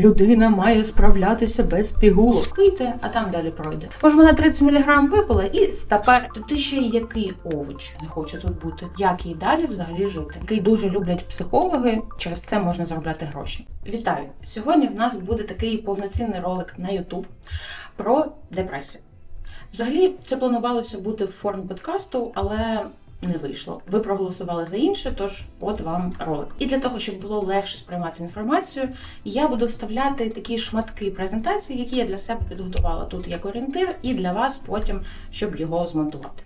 Людина має справлятися без пігулок. Пийте, а там далі пройде. Може, вона 30 мг випила і тепер ти ще який овоч не хоче тут бути. Як їй далі взагалі жити? Який дуже люблять психологи, через це можна заробляти гроші. Вітаю! Сьогодні в нас буде такий повноцінний ролик на YouTube про депресію. Взагалі, це планувалося бути в формі подкасту, але не вийшло. Ви проголосували за інше, тож от вам ролик. І для того, щоб було легше сприймати інформацію, я буду вставляти такі шматки презентації, які я для себе підготувала тут як орієнтир, і для вас потім, щоб його змонтувати.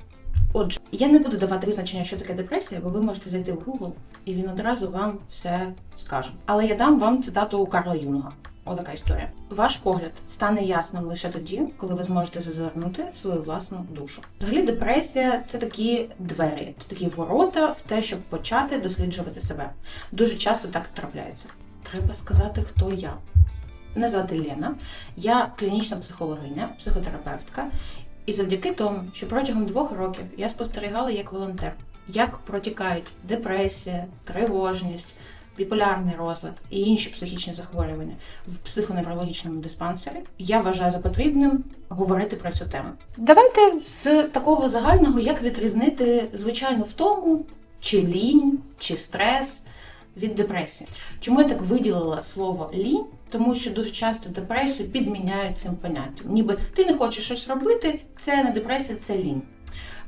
Отже, я не буду давати визначення, що таке депресія, бо ви можете зайти в Google і він одразу вам все скаже. Але я дам вам цитату Карла Юнга. Отака історія. Ваш погляд стане ясним лише тоді, коли ви зможете зазирнути в свою власну душу. Взагалі, депресія це такі двері, це такі ворота в те, щоб почати досліджувати себе. Дуже часто так трапляється. Треба сказати, хто я. Мене звати Лена, я клінічна психологиня, психотерапевтка, і завдяки тому, що протягом двох років я спостерігала як волонтер, як протікають депресія, тривожність, біполярний розлад і інші психічні захворювання в психоневрологічному диспансері, я вважаю за потрібним говорити про цю тему. Давайте з такого загального, як відрізнити звичайну втому, чи лінь, чи стрес від депресії. Чому я так виділила слово лінь? Тому що дуже часто депресію підміняють цим поняттям. Ніби ти не хочеш щось робити, це не депресія, це лінь.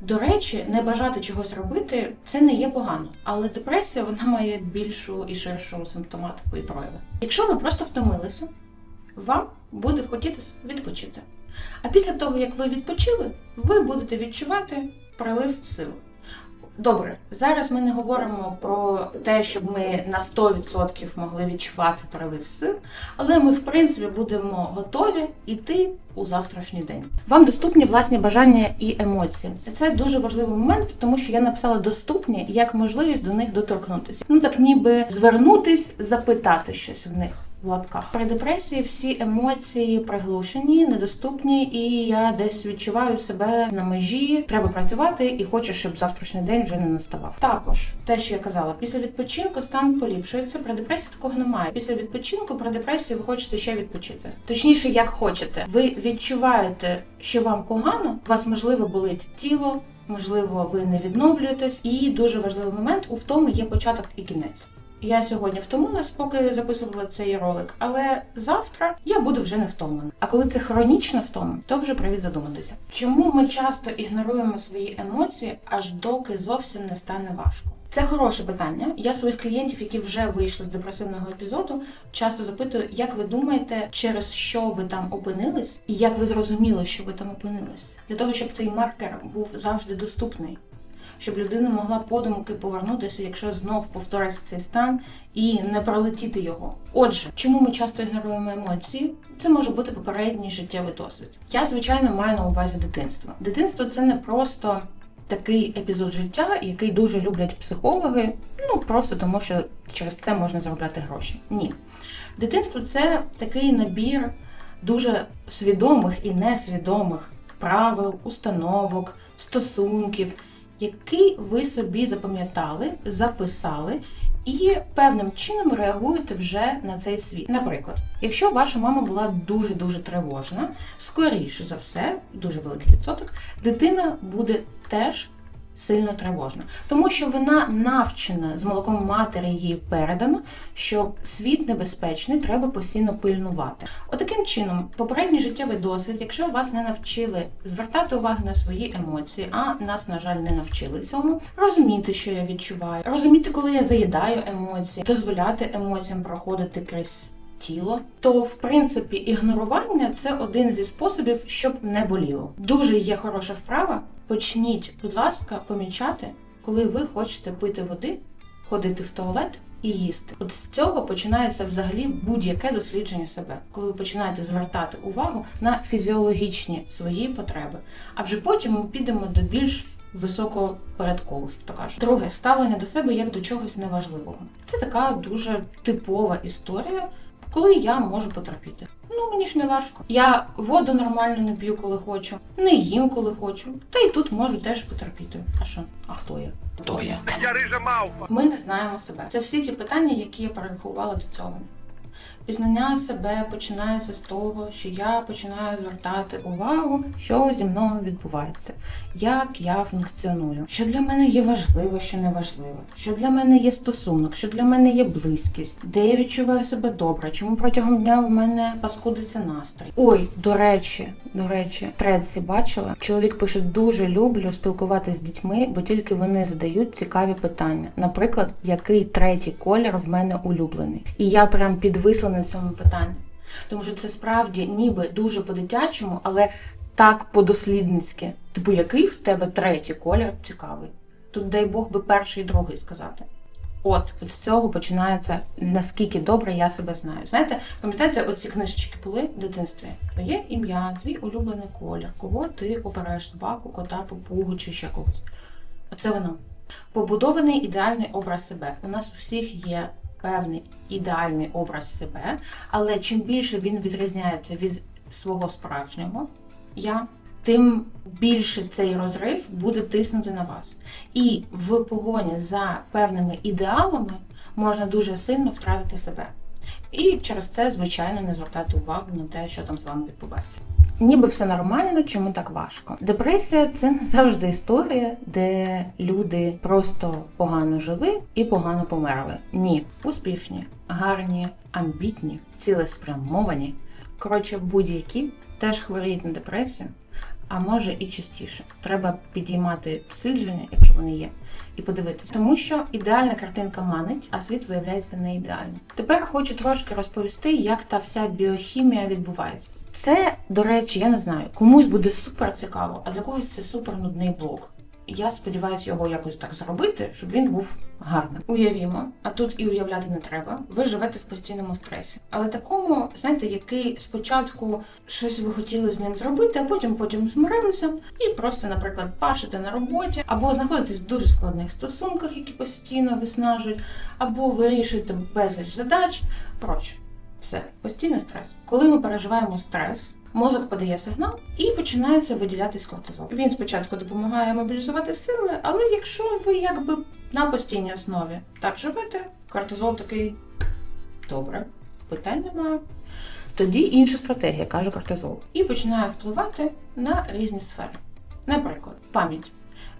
До речі, не бажати чогось робити це не є погано, але депресія вона має більшу і ширшу симптоматику і прояви. Якщо ви просто втомилися, вам буде хотітися відпочити. А після того, як ви відпочили, ви будете відчувати прилив сил. Добре, зараз ми не говоримо про те, щоб ми на 100% могли відчувати прилив сил, але ми, в принципі, будемо готові йти у завтрашній день. Вам доступні власні бажання і емоції. Це дуже важливий момент, тому що я написала доступні як можливість до них доторкнутися. Ну так ніби звернутись, запитати щось в них. В лапках при депресії всі емоції приглушені, недоступні, і я десь відчуваю себе на межі. Треба працювати і хочу, щоб завтрашній день вже не наставав. Також те, що я казала, після відпочинку стан поліпшується. При депресії такого немає. Після відпочинку при депресії ви хочете ще відпочити. Точніше, як хочете. Ви відчуваєте, що вам погано, у вас можливо болить тіло. Можливо, ви не відновлюєтесь, і дуже важливий момент у втому є початок і кінець. Я сьогодні втомилась, поки записувала цей ролик, але завтра я буду вже не втомлена. А коли це хронічна втома, то вже привід задуматися. Чому ми часто ігноруємо свої емоції, аж доки зовсім не стане важко? Це хороше питання. Я своїх клієнтів, які вже вийшли з депресивного епізоду, часто запитую, як ви думаєте, через що ви там опинились, і як ви зрозуміли, що ви там опинились, для того, щоб цей маркер був завжди доступний щоб людина могла подумки повернутися, якщо знов повториться цей стан, і не пролетіти його. Отже, чому ми часто ігноруємо емоції? Це може бути попередній життєвий досвід. Я, звичайно, маю на увазі дитинство. Дитинство це не просто такий епізод життя, який дуже люблять психологи, ну просто тому, що через це можна заробляти гроші. Ні. Дитинство це такий набір дуже свідомих і несвідомих правил, установок, стосунків який ви собі запам'ятали, записали і певним чином реагуєте вже на цей світ. Наприклад, якщо ваша мама була дуже дуже тривожна, скоріше за все, дуже великий відсоток, дитина буде теж. Сильно тривожна, тому що вона навчена з молоком матері їй передано, що світ небезпечний, треба постійно пильнувати. Отаким чином, попередній життєвий досвід, якщо вас не навчили звертати увагу на свої емоції, а нас, на жаль, не навчили цьому, розуміти, що я відчуваю, розуміти, коли я заїдаю емоції, дозволяти емоціям проходити крізь. Тіло, то в принципі ігнорування це один зі способів, щоб не боліло. Дуже є хороша вправа. Почніть, будь ласка, помічати, коли ви хочете пити води, ходити в туалет і їсти. От з цього починається взагалі будь-яке дослідження себе, коли ви починаєте звертати увагу на фізіологічні свої потреби. А вже потім ми підемо до більш високопередкових, то кажуть. Друге ставлення до себе як до чогось неважливого. Це така дуже типова історія. Коли я можу потерпіти. Ну мені ж не важко. Я воду нормально не п'ю, коли хочу, не їм, коли хочу. Та й тут можу теж потерпіти. А що? А хто я? Хто я? Я рижа мавпа. Ми не знаємо себе. Це всі ті питання, які я перерахувала до цього. Пізнання себе починається з того, що я починаю звертати увагу, що зі мною відбувається, як я функціоную, що для мене є важливо, що не важливо, що для мене є стосунок, що для мене є близькість, де я відчуваю себе добре, чому протягом дня в мене паскудиться настрій. Ой, до речі, до речі, в Тредсі бачила. Чоловік пише: дуже люблю спілкуватися з дітьми, бо тільки вони задають цікаві питання. Наприклад, який третій колір в мене улюблений. І я прям підвисла на цьому питанні. Тому що це справді ніби дуже по-дитячому, але так по-дослідницьки. Типу, який в тебе третій колір цікавий? Тут, дай Бог, би перший і другий сказати. От, от з цього починається наскільки добре я себе знаю. Знаєте, пам'ятаєте, оці книжечки були в дитинстві? Твоє ім'я, твій улюблений колір, кого ти обираєш собаку, кота, попугу чи ще когось. Оце воно. Побудований ідеальний образ себе. У нас у всіх є певний ідеальний образ себе, але чим більше він відрізняється від свого справжнього я, тим більше цей розрив буде тиснути на вас. І в погоні за певними ідеалами можна дуже сильно втратити себе. І через це, звичайно, не звертати увагу на те, що там з вами відбувається. Ніби все нормально, чому так важко? Депресія це не завжди історія, де люди просто погано жили і погано померли. Ні, успішні, гарні, амбітні, цілеспрямовані. Коротше, будь-які теж хворіють на депресію, а може і частіше. Треба підіймати дослідження, якщо вони є, і подивитися. Тому що ідеальна картинка манить, а світ виявляється не ідеальним. Тепер хочу трошки розповісти, як та вся біохімія відбувається. Це, до речі, я не знаю, комусь буде супер цікаво, а для когось це супер нудний блок. Я сподіваюся його якось так зробити, щоб він був гарним. Уявімо, а тут і уявляти не треба. Ви живете в постійному стресі. Але такому, знаєте, який спочатку щось ви хотіли з ним зробити, а потім потім змирилися і просто, наприклад, пашете на роботі, або знаходитесь в дуже складних стосунках, які постійно виснажують, або вирішуєте безліч задач. Коротше, все, постійний стрес. Коли ми переживаємо стрес, мозок подає сигнал і починається виділятись кортизол. Він спочатку допомагає мобілізувати сили, але якщо ви якби на постійній основі так живете, кортизол такий добре, питань немає. Тоді інша стратегія, каже кортизол, і починає впливати на різні сфери. Наприклад, пам'ять.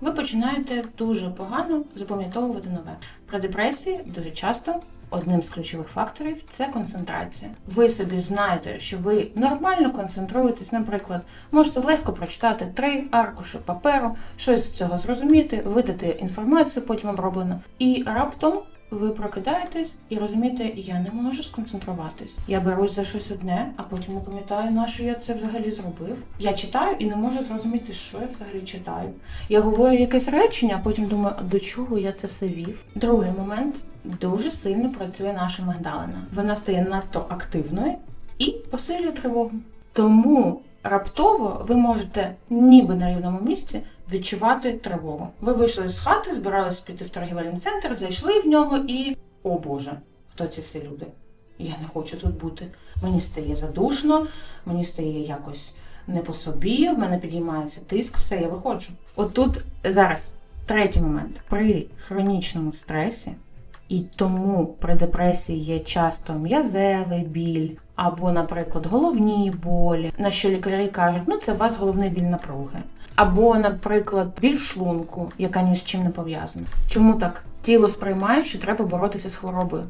Ви починаєте дуже погано запам'ятовувати нове. При депресії дуже часто одним з ключових факторів це концентрація. Ви собі знаєте, що ви нормально концентруєтесь, наприклад, можете легко прочитати три аркуші паперу, щось з цього зрозуміти, видати інформацію, потім оброблено, і раптом. Ви прокидаєтесь і розумієте, я не можу сконцентруватись. Я берусь за щось одне, а потім не пам'ятаю, на що я це взагалі зробив. Я читаю і не можу зрозуміти, що я взагалі читаю. Я говорю якесь речення, а потім думаю, до чого я це все вів. Другий момент дуже сильно працює наша мигдалина. Вона стає надто активною і посилює тривогу. Тому раптово ви можете ніби на рівному місці відчувати тривогу. Ви вийшли з хати, збиралися піти в торгівельний центр, зайшли в нього і. О Боже, хто ці всі люди? Я не хочу тут бути. Мені стає задушно, мені стає якось не по собі, в мене підіймається тиск, все, я виходжу. От тут зараз третій момент. При хронічному стресі, і тому при депресії є часто м'язевий біль, або, наприклад, головні болі, на що лікарі кажуть, ну це у вас головний біль напруги. Або, наприклад, біль в шлунку, яка ні з чим не пов'язана. Чому так? Тіло сприймає, що треба боротися з хворобою.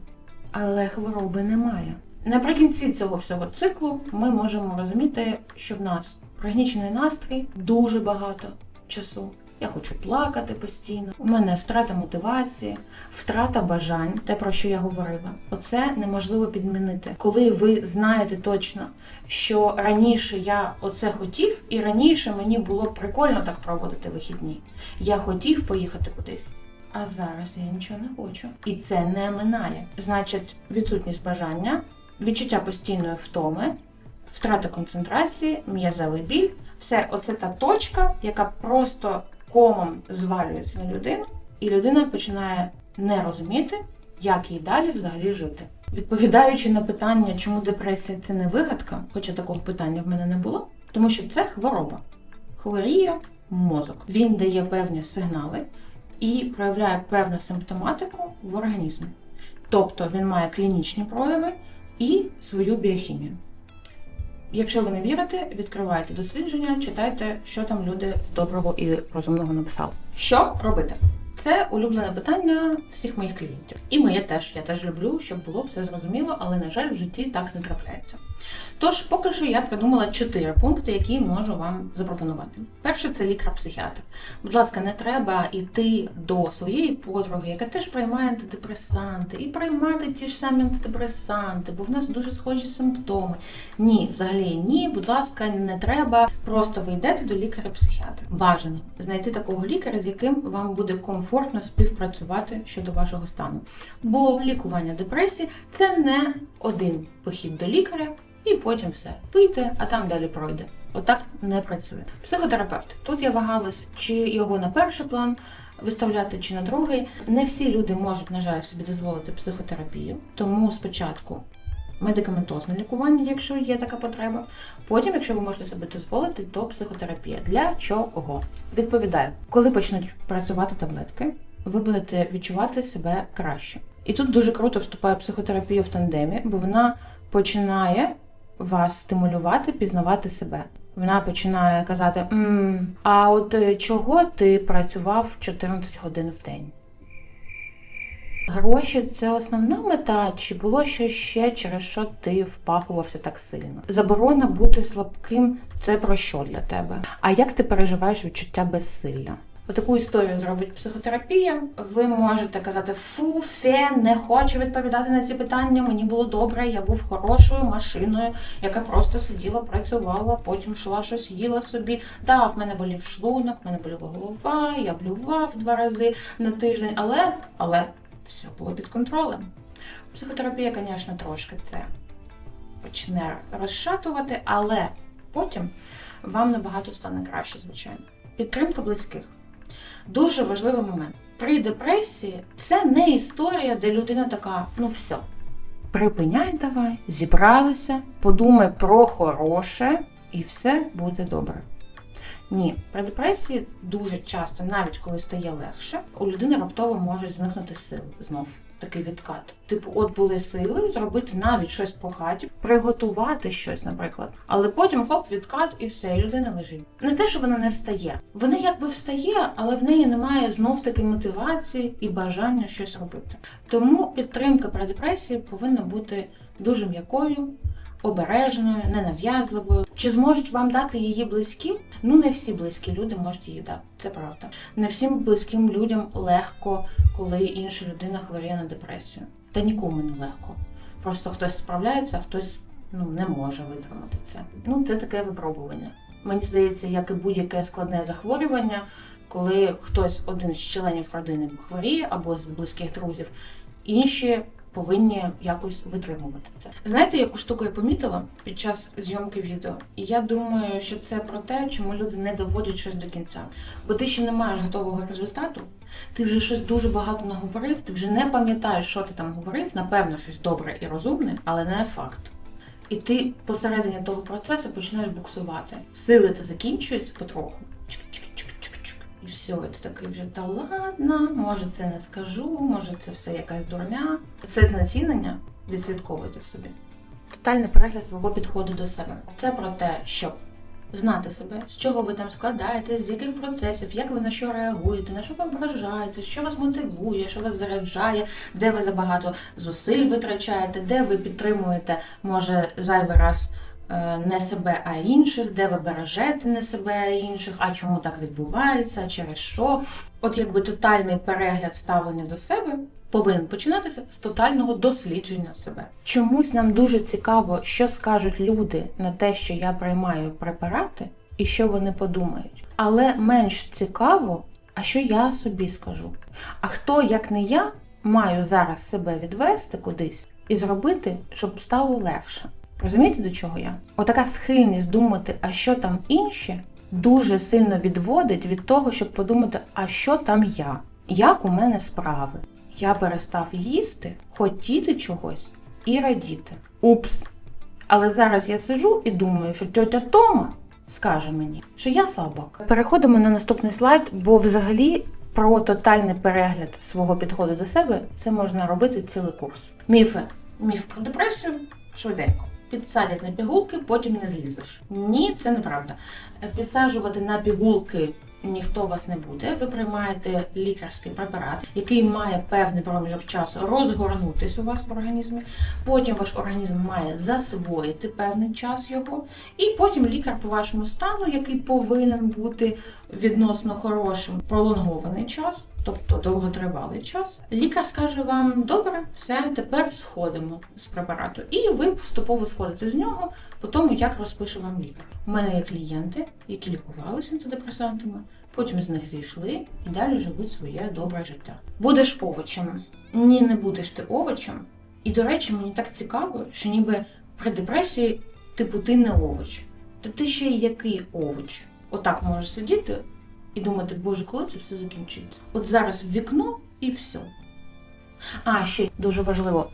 Але хвороби немає. Наприкінці цього всього циклу ми можемо розуміти, що в нас пригнічений настрій дуже багато часу. Я хочу плакати постійно. У мене втрата мотивації, втрата бажань, те про що я говорила. Оце неможливо підмінити. Коли ви знаєте точно, що раніше я оце хотів, і раніше мені було прикольно так проводити вихідні. Я хотів поїхати кудись. А зараз я нічого не хочу. І це не минає. Значить, відсутність бажання, відчуття постійної втоми, втрата концентрації, м'язовий біль все, оце та точка, яка просто комом звалюється на людину, і людина починає не розуміти, як їй далі взагалі жити. Відповідаючи на питання, чому депресія це не вигадка, хоча такого питання в мене не було, тому що це хвороба. Хворіє мозок. Він дає певні сигнали і проявляє певну симптоматику в організмі. Тобто він має клінічні прояви, і свою біохімію. Якщо ви не вірите, відкривайте дослідження, читайте, що там люди доброго і розумного написали. Що робити? Це улюблене питання всіх моїх клієнтів. І моє теж. Я теж люблю, щоб було все зрозуміло, але, на жаль, в житті так не трапляється. Тож, поки що я придумала чотири пункти, які можу вам запропонувати. Перше це лікар-психіатр. Будь ласка, не треба йти до своєї подруги, яка теж приймає антидепресанти, і приймати ті ж самі антидепресанти, бо в нас дуже схожі симптоми. Ні, взагалі ні, будь ласка, не треба. Просто ви йдете до лікаря-психіатра. Бажано знайти такого лікаря, з яким вам буде комфортно співпрацювати щодо вашого стану. Бо лікування депресії це не один похід до лікаря. І потім все. Пийте, а там далі пройде. Отак не працює. Психотерапевт. Тут я вагалась, чи його на перший план виставляти, чи на другий. Не всі люди можуть, на жаль, собі дозволити психотерапію. Тому спочатку медикаментозне лікування, якщо є така потреба. Потім, якщо ви можете собі дозволити, то психотерапія. Для чого? Відповідаю, коли почнуть працювати таблетки, ви будете відчувати себе краще. І тут дуже круто вступає психотерапія в тандемі, бо вона починає вас стимулювати, пізнавати себе. Вона починає казати: «М, а от е, чого ти працював 14 годин в день? Гроші це основна мета, чи було щось ще, через що ти впахувався так сильно? Заборона бути слабким це про що для тебе? А як ти переживаєш відчуття безсилля? Отаку історію зробить психотерапія. Ви можете казати фу, фе, не хочу відповідати на ці питання. Мені було добре, я був хорошою машиною, яка просто сиділа, працювала, потім йшла щось, їла собі. Да, в мене болів шлунок, в мене боліла голова, я блював два рази на тиждень, але, але все було під контролем. Психотерапія, звісно, трошки це почне розшатувати, але потім вам набагато стане краще, звичайно. Підтримка близьких. Дуже важливий момент. При депресії це не історія, де людина така, ну все. Припиняй давай, зібралися, подумай про хороше, і все буде добре. Ні, при депресії дуже часто, навіть коли стає легше, у людини раптово можуть зникнути сили знов. Такий відкат. Типу, от були сили зробити навіть щось по хаті, приготувати щось, наприклад. Але потім хоп, відкат і все, людина лежить. Не те, що вона не встає. Вона якби встає, але в неї немає знов таки мотивації і бажання щось робити. Тому підтримка при депресії повинна бути дуже м'якою, обережною, ненав'язливою. Чи зможуть вам дати її близькі? Ну, не всі близькі люди можуть її дати. Це правда. Не всім близьким людям легко, коли інша людина хворіє на депресію. Та нікому не легко. Просто хтось справляється, а хтось ну, не може витримати це. Ну, це таке випробування. Мені здається, як і будь-яке складне захворювання, коли хтось один з членів родини хворіє або з близьких друзів, інші повинні якось витримувати це. Знаєте, яку штуку я помітила під час зйомки відео? І я думаю, що це про те, чому люди не доводять щось до кінця. Бо ти ще не маєш готового результату, ти вже щось дуже багато наговорив, ти вже не пам'ятаєш, що ти там говорив, напевно, щось добре і розумне, але не факт. І ти посередині того процесу починаєш буксувати. Сили ти закінчуються потроху. І все, ти такий вже та ладно, може це не скажу, може це все якась дурня. Це знецінення відслідковуйте в собі. Тотальний перегляд свого підходу до себе. Це про те, щоб знати себе, з чого ви там складаєтесь, з яких процесів, як ви на що реагуєте, на що ви що вас мотивує, що вас заряджає, де ви забагато зусиль витрачаєте, де ви підтримуєте, може, зайвий раз не себе, а інших, де ви бережете не себе, а інших, а чому так відбувається, через що. От якби тотальний перегляд ставлення до себе повинен починатися з тотального дослідження себе. Чомусь нам дуже цікаво, що скажуть люди на те, що я приймаю препарати, і що вони подумають. Але менш цікаво, а що я собі скажу. А хто, як не я, маю зараз себе відвести кудись і зробити, щоб стало легше. Розумієте, до чого я? Отака схильність думати, а що там інші, дуже сильно відводить від того, щоб подумати, а що там я, як у мене справи. Я перестав їсти, хотіти чогось і радіти. Упс. Але зараз я сижу і думаю, що тьотя Тома скаже мені, що я слабак. Переходимо на наступний слайд, бо взагалі про тотальний перегляд свого підходу до себе це можна робити цілий курс. Міфи. Міф про депресію. швиденько. Підсадять на пігулки, потім не злізеш. Ні, це неправда. Підсаджувати на пігулки ніхто вас не буде. Ви приймаєте лікарський препарат, який має певний проміжок часу розгорнутись у вас в організмі. Потім ваш організм має засвоїти певний час його, і потім лікар по вашому стану, який повинен бути відносно хорошим, пролонгований час, тобто довготривалий час. Лікар скаже вам: добре, все, тепер сходимо з препарату. І ви поступово сходите з нього по тому, як розпише вам лікар. У мене є клієнти, які лікувалися антидепресантами, потім з них зійшли і далі живуть своє добре життя. Будеш овочем. Ні, не будеш ти овочем. І, до речі, мені так цікаво, що ніби при депресії, типу, ти не овоч. Та ти ще й який овоч? Отак можеш сидіти і думати, боже, коли це все закінчиться? От зараз в вікно і все. А, ще дуже важливо.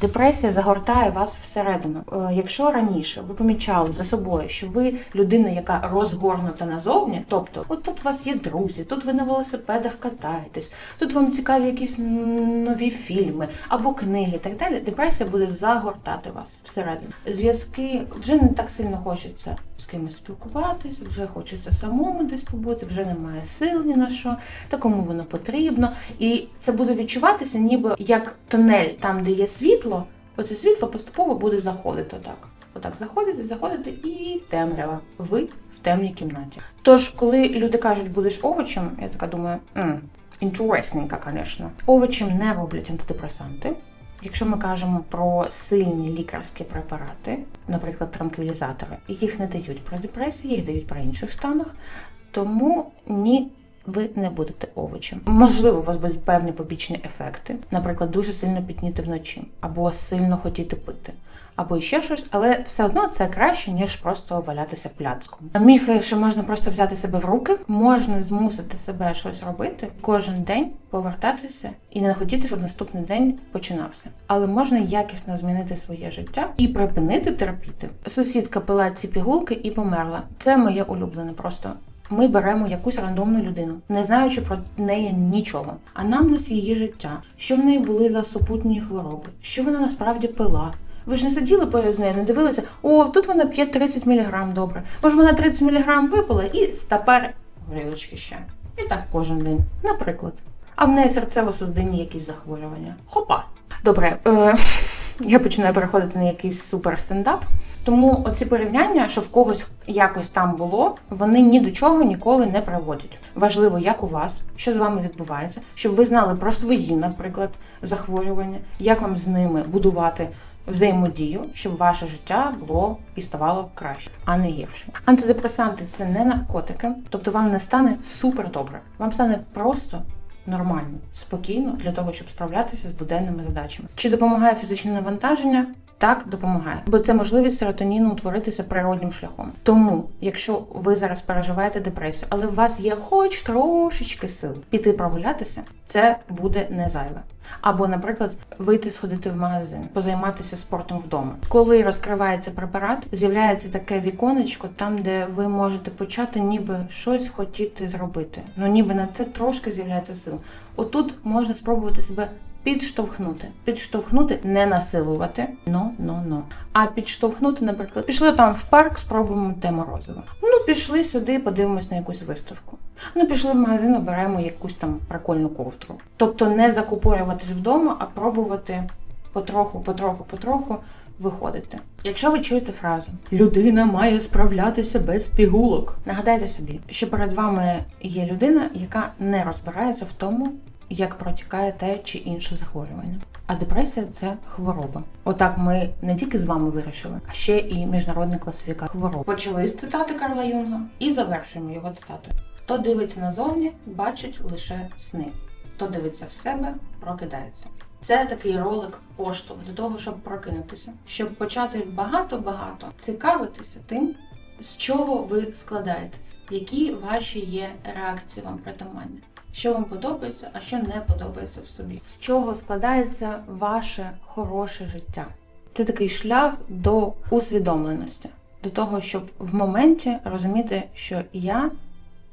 Депресія загортає вас всередину. Е, Якщо раніше ви помічали за собою, що ви людина, яка розгорнута назовні, тобто, от тут у вас є друзі, тут ви на велосипедах катаєтесь, тут вам цікаві якісь нові фільми або книги, так далі. Депресія буде загортати вас всередину. Зв'язки вже не так сильно хочеться з кимось спілкуватися, вже хочеться самому десь побути, вже немає сил ні на що, та кому воно потрібно. І це буде відчуватися, ніби як тунель, там, де є світло, оце світло поступово буде заходити отак. Отак заходити, заходити і темрява. Ви в темній кімнаті. Тож, коли люди кажуть, будеш овочем, я така думаю, «М, інтересненько, звісно. Овочем не роблять антидепресанти. Якщо ми кажемо про сильні лікарські препарати, наприклад, транквілізатори, їх не дають при депресії, їх дають при інших станах. Тому ні, ви не будете овочем. Можливо, у вас будуть певні побічні ефекти, наприклад, дуже сильно пітніти вночі, або сильно хотіти пити, або ще щось, але все одно це краще, ніж просто валятися пляцком. Міфи, що можна просто взяти себе в руки, можна змусити себе щось робити кожен день, повертатися і не хотіти, щоб наступний день починався. Але можна якісно змінити своє життя і припинити терпіти. Сусідка пила ці пігулки і померла. Це моє улюблене просто. Ми беремо якусь рандомну людину, не знаючи про неї нічого. А нам нас її життя, що в неї були за супутні хвороби, що вона насправді пила. Ви ж не сиділи поряд з нею, не дивилися, о, тут вона п'є 30 мг, добре. Може, вона 30 мг випила і тепер горілочки ще. І так кожен день, наприклад. А в неї серцево-судинні якісь захворювання. Хопа. Добре, е, я починаю переходити на якийсь супер стендап. Тому оці порівняння, що в когось якось там було, вони ні до чого ніколи не приводять. Важливо, як у вас, що з вами відбувається, щоб ви знали про свої, наприклад, захворювання, як вам з ними будувати взаємодію, щоб ваше життя було і ставало краще, а не гірше. Антидепресанти це не наркотики, тобто вам не стане супер добре. Вам стане просто нормально, спокійно для того, щоб справлятися з буденними задачами. Чи допомагає фізичне навантаження? Так, допомагає, бо це можливість серотоніну утворитися природнім шляхом. Тому, якщо ви зараз переживаєте депресію, але у вас є хоч трошечки сил піти прогулятися, це буде не зайве. Або, наприклад, вийти сходити в магазин, позайматися спортом вдома. Коли розкривається препарат, з'являється таке віконечко, там де ви можете почати ніби щось хотіти зробити. Ну ніби на це трошки з'являється сил. Отут можна спробувати себе підштовхнути. Підштовхнути, не насилувати, но, но, но. А підштовхнути, наприклад, пішли там в парк, спробуємо те морозиво. Ну, пішли сюди, подивимось на якусь виставку. Ну, пішли в магазин, оберемо якусь там прикольну ковдру. Тобто не закупорюватись вдома, а пробувати потроху, потроху, потроху виходити. Якщо ви чуєте фразу Людина має справлятися без пігулок. Нагадайте собі, що перед вами є людина, яка не розбирається в тому, як протікає те чи інше захворювання. А депресія це хвороба. Отак ми не тільки з вами вирішили, а ще і міжнародна класифікація хвороб. Почали з цитати Карла Юнга і завершуємо його цитатою. Хто дивиться назовні, бачить лише сни. Хто дивиться в себе, прокидається. Це такий ролик поштовх до того, щоб прокинутися, щоб почати багато-багато цікавитися тим, з чого ви складаєтесь, які ваші є реакції вам притаманні. Що вам подобається, а що не подобається в собі. З чого складається ваше хороше життя? Це такий шлях до усвідомленості, до того, щоб в моменті розуміти, що я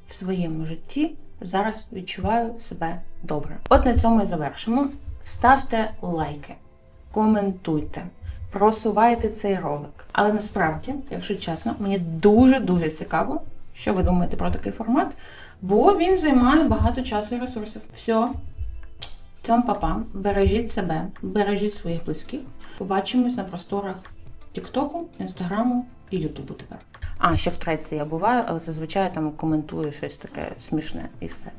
в своєму житті зараз відчуваю себе добре. От на цьому і завершимо. Ставте лайки, коментуйте, просувайте цей ролик. Але насправді, якщо чесно, мені дуже дуже цікаво, що ви думаєте про такий формат, бо він займає багато часу і ресурсів. Все. Цьом папа, бережіть себе, бережіть своїх близьких. Побачимось на просторах Тіктоку, Інстаграму і Ютубу тепер. А ще в треці я буваю, але зазвичай там коментую щось таке смішне і все.